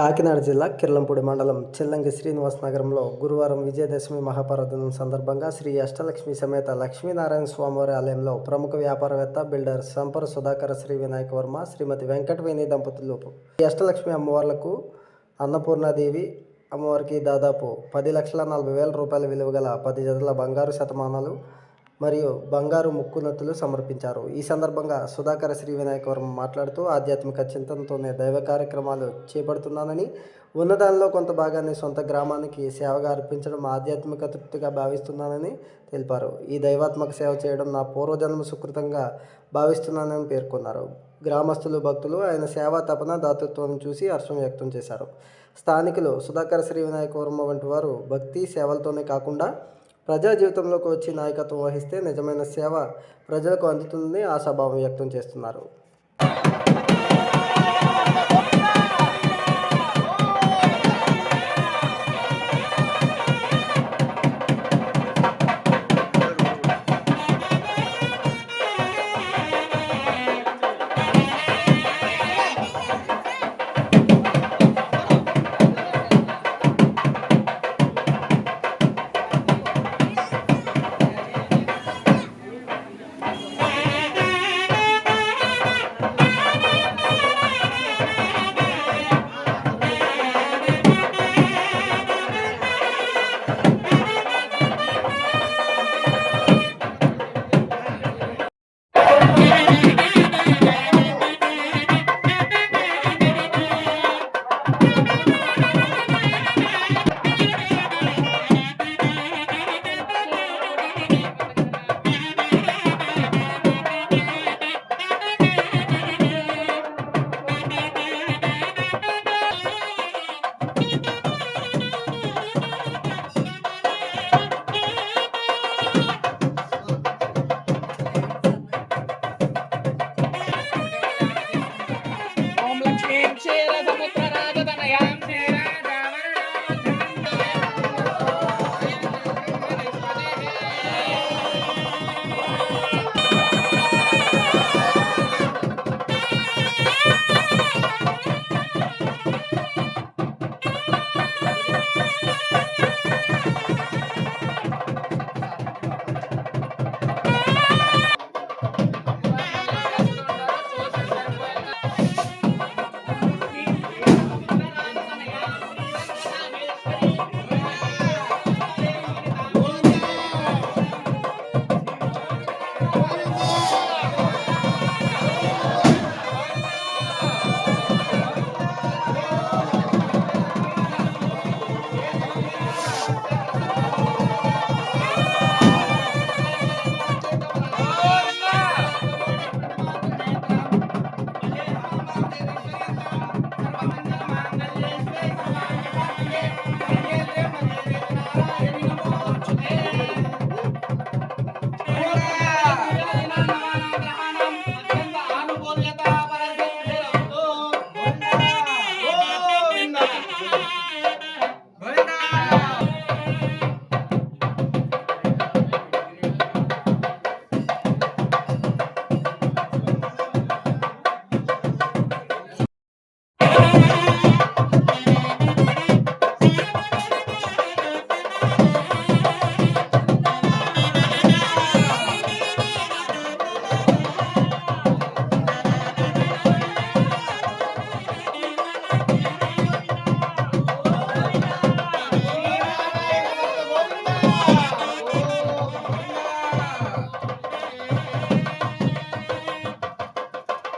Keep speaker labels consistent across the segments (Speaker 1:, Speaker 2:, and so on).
Speaker 1: కాకినాడ జిల్లా కిర్లంపూడి మండలం చెల్లంగి శ్రీనివాస్ నగరంలో గురువారం విజయదశమి మహాపర్వదినం సందర్భంగా శ్రీ అష్టలక్ష్మి సమేత లక్ష్మీనారాయణ స్వామివారి ఆలయంలో ప్రముఖ వ్యాపారవేత్త బిల్డర్ సంపర సుధాకర శ్రీ వినాయక వర్మ శ్రీమతి వెంకటవేణి దంపతులు ఈ అష్టలక్ష్మి అమ్మవార్లకు అన్నపూర్ణాదేవి అమ్మవారికి దాదాపు పది లక్షల నలభై వేల రూపాయల విలువ గల పది జతల బంగారు శతమానాలు మరియు బంగారు ముక్కునత్తులు సమర్పించారు. ఈ సందర్భంగా సుధాకర శ్రీ వినాయకవరం మాట్లాడుతూ ఆధ్యాత్మిక చింతనతోనే దైవ కార్యక్రమాలు చేపడుతున్నానని ఉన్నదానిలో కొంత భాగాన్ని సొంత గ్రామానికి సేవగా అర్పించడం ఆధ్యాత్మిక తృప్తిగా భావిస్తున్నానని తెలిపారు. ఈ దైవాత్మక సేవ చేయడం నా పూర్వజన్మ సుకృతంగా భావిస్తున్నానని పేర్కొన్నారు. గ్రామస్తులు భక్తులు ఆయన సేవా తపన దాతృత్వం చూసి హర్షం వ్యక్తం చేశారు. స్థానికులు సుధాకర శ్రీ వినాయకవర్మ వంటి వారు భక్తి సేవలతోనే కాకుండా ప్రజా జీవితంలోకి వచ్చి నాయకత్వం వహిస్తే నిజమైన సేవ ప్రజలకు అందుతుందని ఆశాభావం వ్యక్తం చేస్తున్నారు.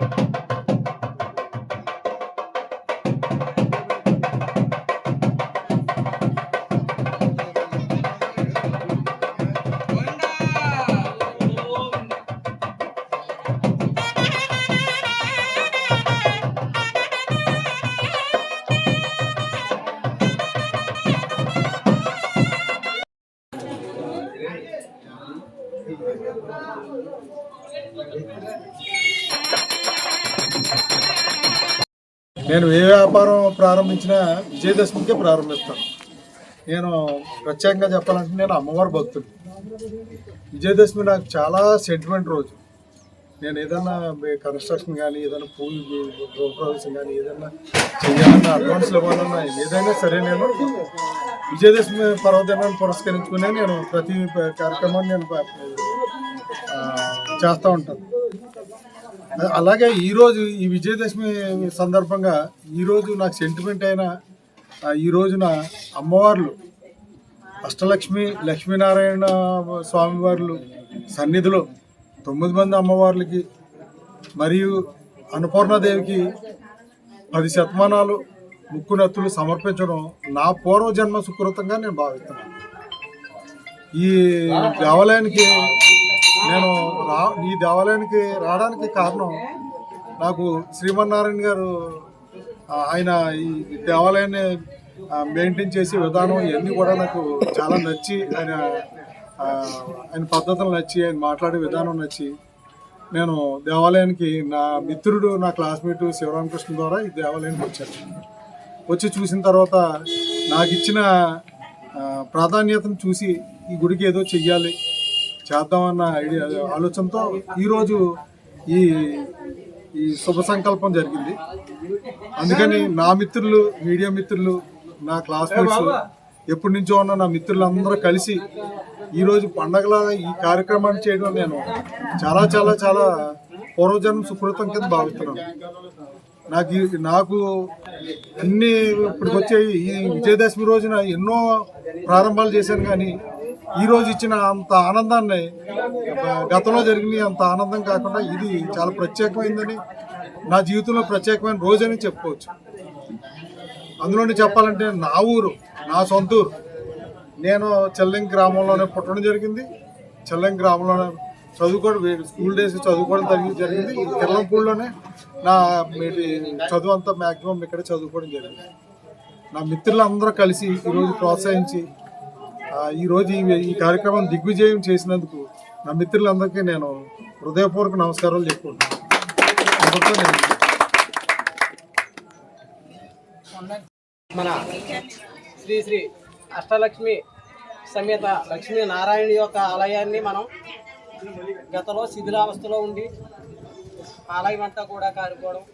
Speaker 2: Thank you.
Speaker 3: నేను ఏ వ్యాపారం ప్రారంభించినా విజయదశమికే ప్రారంభిస్తాను. నేను ప్రత్యేకంగా చెప్పాలంటే నేను అమ్మవారి భక్తుడు విజయదశమి నాకు చాలా సెంటిమెంట్ రోజు. నేను ఏదైనా కన్స్ట్రక్షన్ కానీ ఏదైనా పూల గృహప్రవేశం కానీ ఏదైనా చేయాలన్నా అడ్వాన్స్లు ఇవ్వాలన్నా ఏదైనా సరే నేను విజయదశమి పర్వదినాన్ని పురస్కరించుకునే నేను ప్రతి కార్యక్రమాన్ని నేను చేస్తూ ఉంటాను. అలాగే ఈరోజు ఈ విజయదశమి సందర్భంగా ఈరోజు నాకు సెంటిమెంట్ అయిన ఈ రోజున అమ్మవార్లు అష్టలక్ష్మి లక్ష్మీనారాయణ స్వామివార్లు సన్నిధిలో తొమ్మిది మంది అమ్మవార్లకి మరియు అన్నపూర్ణాదేవికి పది శతమానాలు ముక్కునత్తులు సమర్పించడం నా పూర్వజన్మ సుకృతంగా నేను భావిస్తున్నాను. ఈ దేవాలయానికి నేను రా ఈ దేవాలయానికి రావడానికి కారణం నాకు శ్రీమన్నారాయణ గారు ఆయన ఈ దేవాలయాన్ని మెయింటైన్ చేసే విధానం ఇవన్నీ కూడా నాకు చాలా నచ్చి ఆయన ఆయన పద్ధతులు నచ్చి ఆయన మాట్లాడే విధానం నచ్చి నేను దేవాలయానికి నా మిత్రుడు నా క్లాస్మేట్ శివరామకృష్ణ ద్వారా ఈ దేవాలయానికి వచ్చాను. వచ్చి చూసిన తర్వాత నాకు ఇచ్చిన ప్రాధాన్యతను చూసి ఈ గుడికి ఏదో చెయ్యాలి చేద్దామన్న ఐడియా ఆలోచనతో ఈరోజు ఈ ఈ శుభ సంకల్పం జరిగింది. అందుకని నా మిత్రులు మీడియా మిత్రులు నా క్లాస్మేట్స్ ఎప్పటి నుంచో ఉన్న నా మిత్రులందరూ కలిసి ఈరోజు పండగల ఈ కార్యక్రమాన్ని చేయడం నేను చాలా చాలా చాలా పూర్వజన్మ సుకృతం కింద భావిస్తున్నాను. నాకు నాకు అన్ని ఇప్పటికి వచ్చే ఈ విజయదశమి రోజున ఎన్నో ప్రారంభాలు చేశాను కానీ ఈరోజు ఇచ్చిన అంత ఆనందాన్ని గతంలో జరిగిన అంత ఆనందం కాకుండా ఇది చాలా ప్రత్యేకమైందని నా జీవితంలో ప్రత్యేకమైన రోజని చెప్పుకోవచ్చు. అందులోనే చెప్పాలంటే నా ఊరు నా సొంత ఊరు. నేను చెల్లెం గ్రామంలోనే పుట్టడం జరిగింది. చెల్లం గ్రామంలోనే చదువుకోవడం స్కూల్ డేస్ చదువుకోవడం జరిగింది జరిగింది. ఈ కిర్లంపూడిలోనే నా చదువు అంతా మ్యాక్సిమం ఇక్కడే చదువుకోవడం జరిగింది. నా మిత్రులందరూ కలిసి ఈరోజు ప్రోత్సహించి ఈరోజు ఈ ఈ కార్యక్రమం దిగ్విజయం చేసినందుకు నా మిత్రులందరికీ నేను హృదయపూర్వక నమస్కారాలు చెప్పుకుంటున్నాను.
Speaker 4: మన శ్రీ శ్రీ అష్టలక్ష్మి సమేత లక్ష్మీ నారాయణ యొక్క ఆలయాన్ని మనం గతంలో శిథిలావస్థలో ఉండి ఆలయం అంతా కూడా కారిపోవడం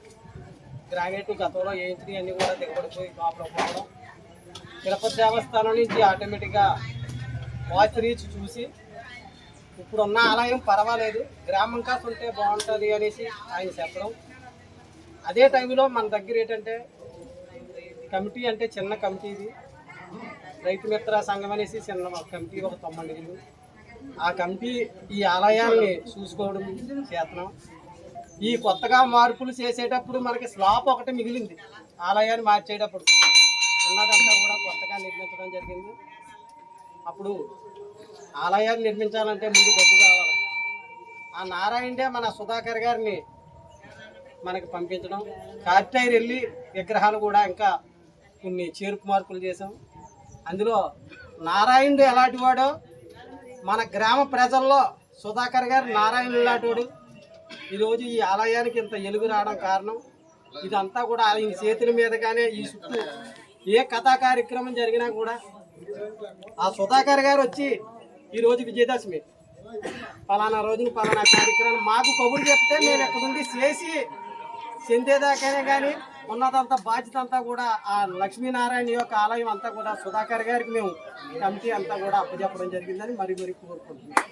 Speaker 4: గ్రానైట్ గతంలో వేయించినవి అన్నీ కూడా దిగబడిపోయి లోపల పోవడం తిరుపతి దేవస్థానం నుంచి ఆటోమేటిక్గా వాచ్ రీచ్ చూసి ఇప్పుడున్న ఆలయం పర్వాలేదు గ్రామం కాస్త ఉంటే బాగుంటుంది అనేసి ఆయన చెప్పడం. అదే టైంలో మన దగ్గర ఏంటంటే కమిటీ అంటే చిన్న కమిటీ ఇది. రైతు మిత్ర సంఘం అనేసి చిన్న కమిటీ ఒక తొమ్మిది ఇల్లు. ఆ కమిటీ ఈ ఆలయాన్ని చూసుకోవడం చేతనం ఈ కొత్తగా మార్పులు చేసేటప్పుడు మనకి స్లాప్ ఒకటి మిగిలింది ఆలయాన్ని మార్చేటప్పుడు. ఉన్నదంతా కూడా కొత్తగా నిర్మించడం జరిగింది. అప్పుడు ఆలయాన్ని నిర్మించాలంటే ముందు డబ్బు కావాలి. ఆ నారాయణే మన సుధాకర్ గారిని మనకి పంపించడం. కార్టైర్ వెళ్ళి విగ్రహాలు కూడా ఇంకా కొన్ని చేరుకు మార్పులు చేసాం అందులో నారాయణుడు ఎలాంటి వాడో మన గ్రామ ప్రజల్లో సుధాకర్ గారు నారాయణుడు లాంటివాడు ఈరోజు ఈ ఆలయానికి ఇంత ఎలుగు రావడం కారణం. ఇదంతా కూడా ఆయన చేతుల మీదగానే ఈ చుట్టూ ఏ కథా కార్యక్రమం జరిగినా కూడా ఆ సుధాకర్ గారు వచ్చి ఈరోజు విజయదశమి. పలానా రోజున పలానా కార్యక్రమం మాకు కబురు చెప్తే మేము ఎక్కడుండి చేసి చెందేదాకనే కానీ ఉన్నదంతా బాధ్యత అంతా కూడా ఆ లక్ష్మీనారాయణ యొక్క ఆలయం అంతా కూడా సుధాకర్ గారికి మేము కమిటీ అంతా కూడా అప్పచెప్పడం జరిగిందని మరి మరి కోరుకుంటున్నాం.